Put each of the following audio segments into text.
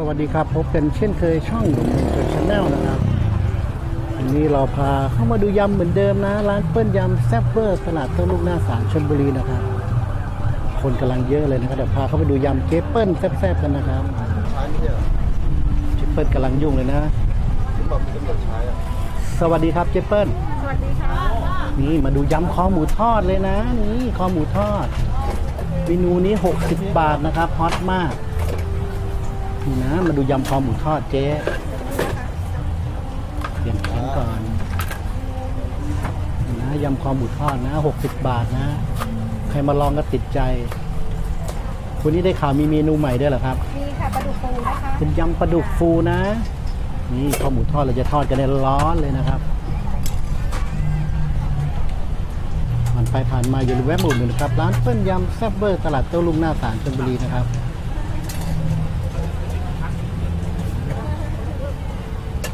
สวัสดีครับพบกันเช่นเคยช่องหนุ่มเกิดชาแนลนะครับวันนี้เราพาเข้ามาดูยำเหมือนเดิมนะ ร้านเปิ้ลยำแซ่บเวอร์ตลาดต้นลูกหน้าสารชลบุรีนะครับ คนกำลังเยอะเลยนะครับเดี๋ยวพาเข้าไปดูยำเจ๊เปิ้ลแซ่บๆกันนะครับใช้ไม่ใช่เหรอเจ๊เปิ้ลกำลังยุ่งเลยนะ ถึงบอกมีตำรวจใช้อะสวัสดีครับเจ๊เปิ้ลสวัสดีค่ะนี่มาดูยำคอหมูทอดเลยนะ นี่คอหมูทอดเมนูนี้ 60 บาทนะครับฮอตมาก นี่นะ มาดูยำคอหมูทอดเจ๊เปลี่ยนแผนก่อนนี่นะยำคอหมูทอดนะ60บาทนะ ใครมาลองก็ติดใจวันนี้ได้ข่าวมีเมนูใหม่ด้วยเหรอครับ มีค่ะปลาดุกฟูนะคะเป็นยำปลาดุกฟูนะ นี่ข้าวหมูทอดเราจะทอดกันในร้อนเลยนะครับผ่านไปผ่านมาอย่าลืมแวะหมุดหนึ่งนะครับ ร้านเปิ้ลยำแซ่บเบอร์ตลาดเต้าลุงหน้าศาลชลบุรีนะครับ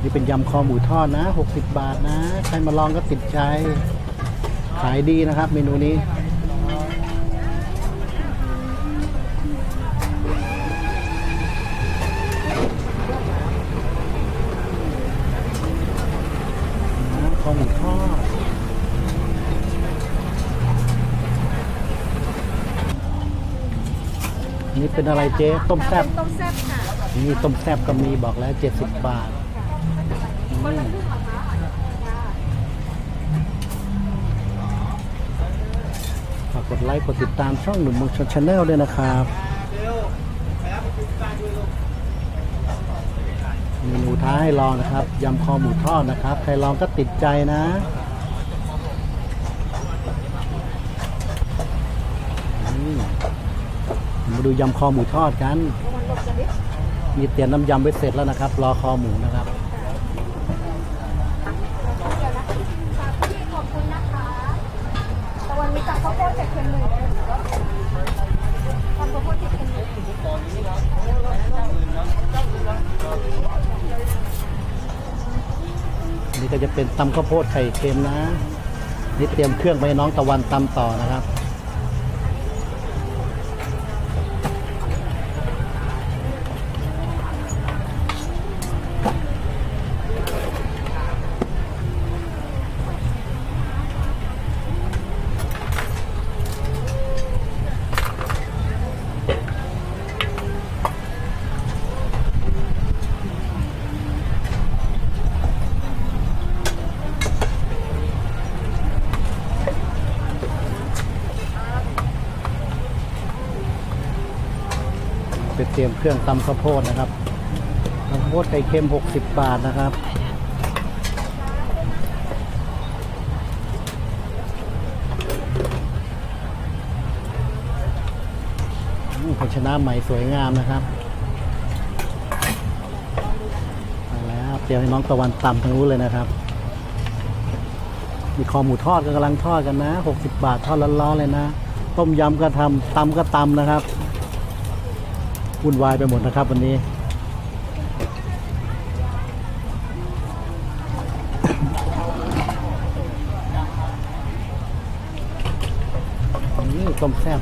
นี่เป็นยำคอหมูทอดนะ 60 บาทนะ ใครมาลองก็ติดใจ ขายดีนะครับ เมนูนี้นะคอหมูทอดนี่เป็นอะไรเจ๊ต้มแซ่บเป็นต้มแซ่บค่ะนี่ต้มแซ่บก็มีบอกแล้ว 70 บาทอืม ฝากกดไลค์กดติดตามช่องหนุ่มเมืองชนชาแนลด้วยนะครับเมนูท้าให้ลองนะครับยำคอหมูทอดนะครับ ใครลองก็ติดใจนะมาดูยำคอหมูทอดกัน มีเตรียมน้ำยำไว้เสร็จแล้วนะครับ รอคอหมูนะครับ เดี๋ยวนะคะค่ะพี่ขอบคุณนะคะแต่วันนี้จับข้าวโพดเจ็ดเค็มหนึ่งทำข้าวโพดเจ็ดเค็มหนึ่ง นี่ก็จะเป็นตำข้าวโพดไข่เค็มนะ นี่เตรียมเครื่องไปน้องตะวันตำต่อนะครับ เตรียมเครื่องตำข้าวโพดนะครับตำข้าวโพดไข่เค็ม 60 บาทนะครับ ภาชนะใหม่สวยงามนะครับมาแล้วเตรียมให้น้องตะวันตำทางนู้นเลยนะครับ มีคอหมูทอดก็กำลังทอดกันนะ 60 บาททอดร้อนๆเลยนะ ต้มยำก็ทำตำก็ตำนะครับ วุ่นวายไปหมดนะครับวันนี้นี่ต้มแซ่บ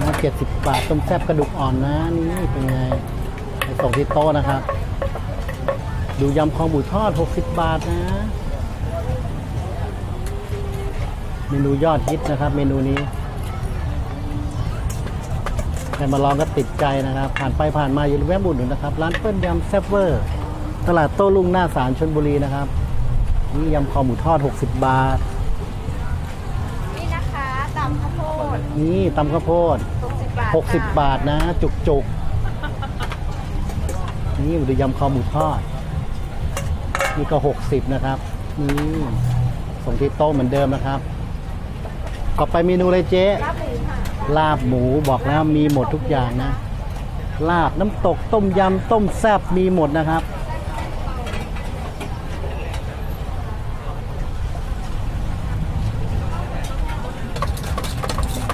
นะเจ็ดสิบบาทต้มแซ่บกระดูกอ่อนนะ นี่เป็นไงส่งที่โต๊ะนะครับ ดูยำคอหมูทอด 60 บาทนะ เมนูยอดฮิตนะครับ เมนูนี้ ใครมาลองก็ติดใจนะครับ ผ่านไปผ่านมาอย่าลืมแวะบุญหนุนนะครับ ร้านเปิ้ลยำแซ่บเวอร์ ตลาดโต้รุ่งหน้าศาลชนบุรีนะครับ นี่ยำคอหมูทอด 60 บาท นี่นะคะตำข้าวโพดนี่ตำข้าวโพด 60 บาท60 บาทนะ จุกจุกๆนี่ดูยำคอหมูทอด นี่ก็ 60 นะครับ นี่ส่งที่โต๊ะเหมือนเดิมนะครับ ต่อไปเมนูอะไรเจ๊ ลาบหมูค่ะ ลาบหมูบอกแล้วมีหมดทุกอย่างนะ ลาบน้ำตกต้มยำต้มแซ่บมีหมดนะครับ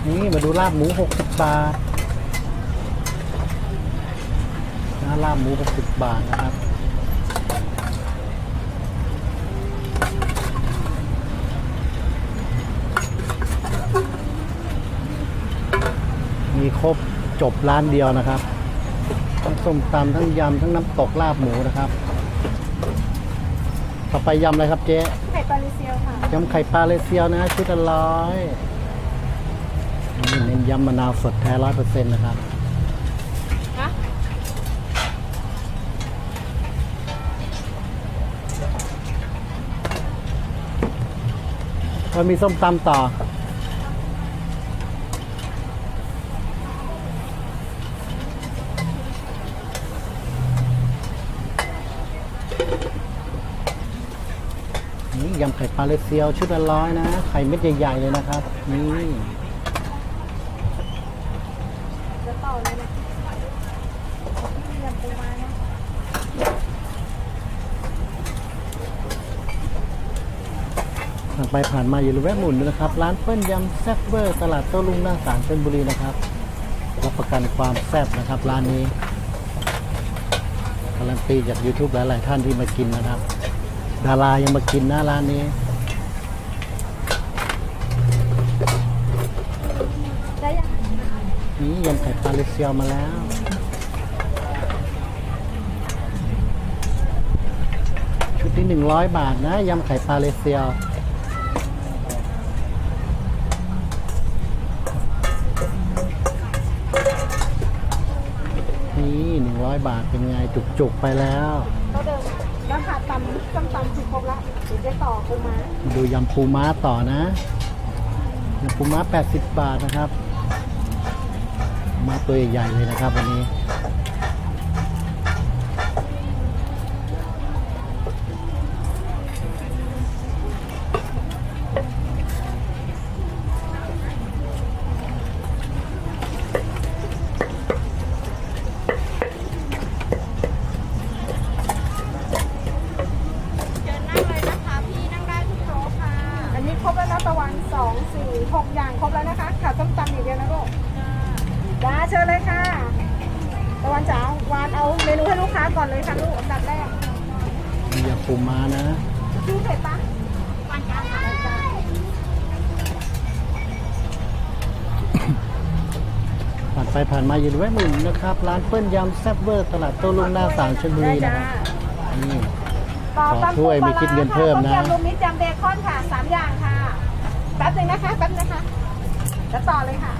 นี่มาดูลาบหมู 60 บาทนะลาบหมู 60 บาทนะครับ ครบจบร้านเดียวนะครับทั้งส้มตำทั้งยำทั้งน้ำตกลาบหมูนะครับ ต่อไปยำอะไรครับเจ๊ไข่ปลาลิเซียวค่ะยำไข่ปลาเลเซียวนะชุดละร้อยนี่เน้นยำมะนาวสดแท้ร้อยเปอร์เซ็นต์นะครับนะเรามีส้มตำต่อ นี่ยำไข่ปลาเลเซียวชุดละร้อยนะ ไข่เม็ดใหญ่ๆเลยนะครับ นี่ต่อเลยนะพี่ยำปูม้านะผ่านไปผ่านมาอย่าลืมแวะหมุนด้วยนะครับ ร้านเปิ้ลยำแซ่บเวอร์ตลาดโต้ลุงหน้าศาลชลบุรีนะครับรับประกันความแซ่บนะครับ ร้านนี้การันตีจาก YouTube หลายๆท่านที่มากินนะครับ ดารายังมากินนะร้านนี้ได้ยังนี่ยำไข่ปลาเลเซียวมาแล้ว ชุดที่หนึ่งร้อยบาทนะยำไข่ปลาเลเซียวนี่หนึ่งร้อยบาทเป็นไงจุกๆไปแล้วก็เดิม ราคาตำส้มตำคือครบละเดี๋ยวจะต่อปูม้าดูยำปูม้าต่อนะยำปูม้า 80 บาทนะครับ มาตัวใหญ่ๆเลยนะครับวันนี้ หกอย่างครบแล้วนะคะขาดส้มตำอย่างเดียวนะลูกจ้าเชิญเลยค่ะตะวันจ๋าวานเอาเมนูให้ลูกค้าก่อนเลยค่ะลูกอันดับแรกมียำปูม้านะชื่อเผ็ดปะปานกลางค่ะจ้าผ่านไปผ่านมาอย่าลืมแวะหมุนนะครับ ร้านเปิ้ลยำแซ่บเวอร์ตลาดโต้ลุงหน้าศาลชลบุรีนะครับนี่ต่อขอถ้วยไม่คิดเงินเพิ่มนะต้มยำรวมมิตรยำเบคอนค่ะสามอย่างค่ะ แป๊บนึงนะคะแป๊บนะคะแล้วต่อเลยค่ะ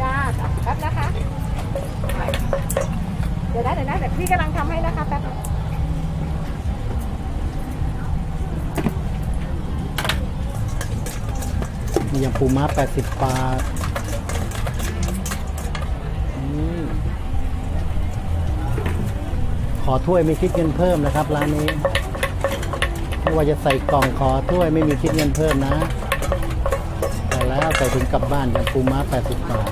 จ้าแป๊บนะคะ เดี๋ยวนะเดี๋ยวนะเดี๋ยวพี่กำลังทำให้นะคะแป๊บนึงมียำปูม้า 80บาทนี่ขอถ้วยไม่คิดเงินเพิ่มนะครับ ร้านนี้ ไม่ว่าจะใส่กล่องขอถ้วยไม่มีคิดเงินเพิ่มนะแต่แล้วใส่ถึงกลับบ้านยำปูม้า 80 บาท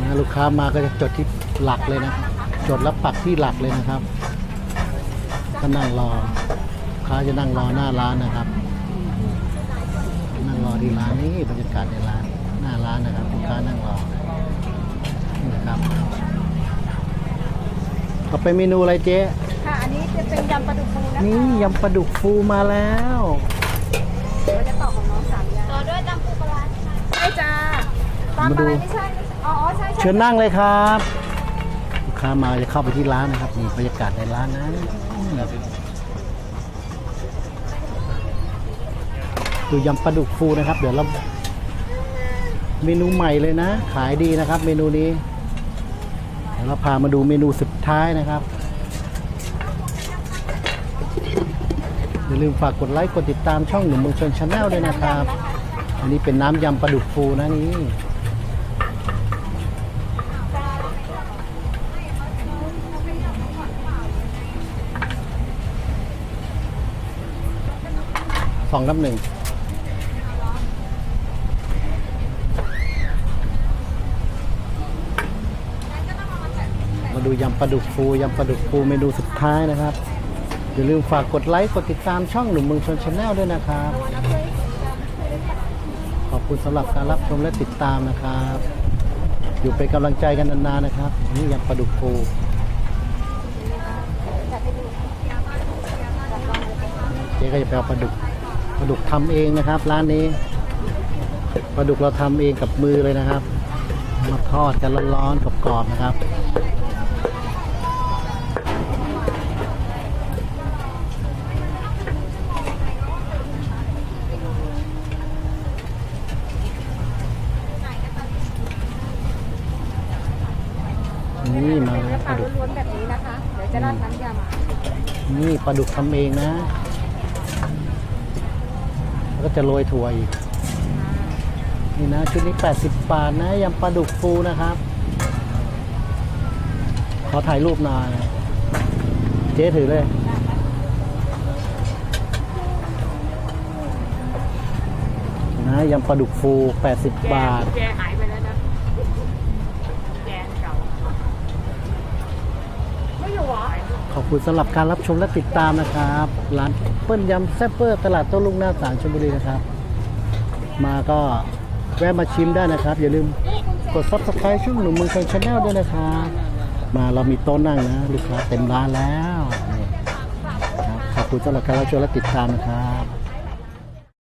นะลูกค้ามาก็จะจดที่หลักเลยนะจดแล้วปักที่หลักเลยนะครับก็นั่งรอลูกค้าจะนั่งรอหน้าร้านนะครับ นั่งรอที่ร้านนี้บรรยากาศในร้านหน้าร้านนะครับลูกค้านั่งรอ ครับต่อไปเมนูอะไรเจ๊ ค่ะ อันนี้จะเป็นยำปลาดุกฟูนะคะนี่ยำปลาดุกฟูมาแล้ว เดี๋ยวจะต่อของน้องสามอย่างต่อด้วยยำปูปลาร้าใช่จ้าตามอะไรไม่ใช่ไม่ใช่อ๋ออ๋อใช่ใช่เชิญนั่งเลยครับลูกค้ามาจะเข้าไปที่ร้านนะครับนี่บรรยากาศในร้านนะดูยำปลาดุกฟูนะครับ เดี๋ยวเราเมนูใหม่เลยนะ ขายดีนะครับ เมนูนี้เดี๋ยวเราพามาดูเมนูสุดท้ายนะครับ อย่าลืมฝากกดไลค์กดติดตามช่องหนุ่มเมืองชนชาแนลด้วยนะครับ อันนี้เป็นน้ำยำปลาดุกฟูนะนี่สองกับหนึ่ง ดูยำปลาดุกฟูยำปลาดุกฟูเมนูสุดท้ายนะครับ อย่าลืมฝากกดไลค์กดติดตามช่องหนุ่มเมืองชนชาแนลด้วยนะครับ ขอบคุณสำหรับการรับชมและติดตามนะครับ อยู่เป็นกำลังใจกันนานๆนะครับ นี่ยำปลาดุกฟูจัดให้ดูจ๊ก็จะไปเอาปลาดุกปลาดุกทำเองนะครับ ร้านนี้ปลาดุกเราทำเองกับมือเลยนะครับ มาทอดกันร้อนๆกรอบๆนะครับ ปลาดุกทำเองนะ แล้วก็จะโรยถั่วอีก นี่นะ ชุดนี้ 80 บาทนะยำปลาดุกฟูนะครับ ขอถ่ายรูปหน่อยเจ๊ถือเลยนะยำปลาดุกฟู 80 บาท แกหายไปแล้วนะแกนเก่า ไม่อยู่เหรอ ขอบคุณสำหรับการรับชมและติดตามนะครับ ร้านเปิ้ลยำแซ่บเปอร์ตลาดโต้ลุงหน้าสารชลบุรีนะครับ มาก็แวะมาชิมได้นะครับ อย่าลืมกด subscribe ช่องหนุ่มเมืองชนชาแนลด้วยนะครับ มาเรามีโต๊ะนั่งนะลูกค้าเต็มร้านแล้วนี่ครับขอบคุณสำหรับการรับชมและติดตามนะครับ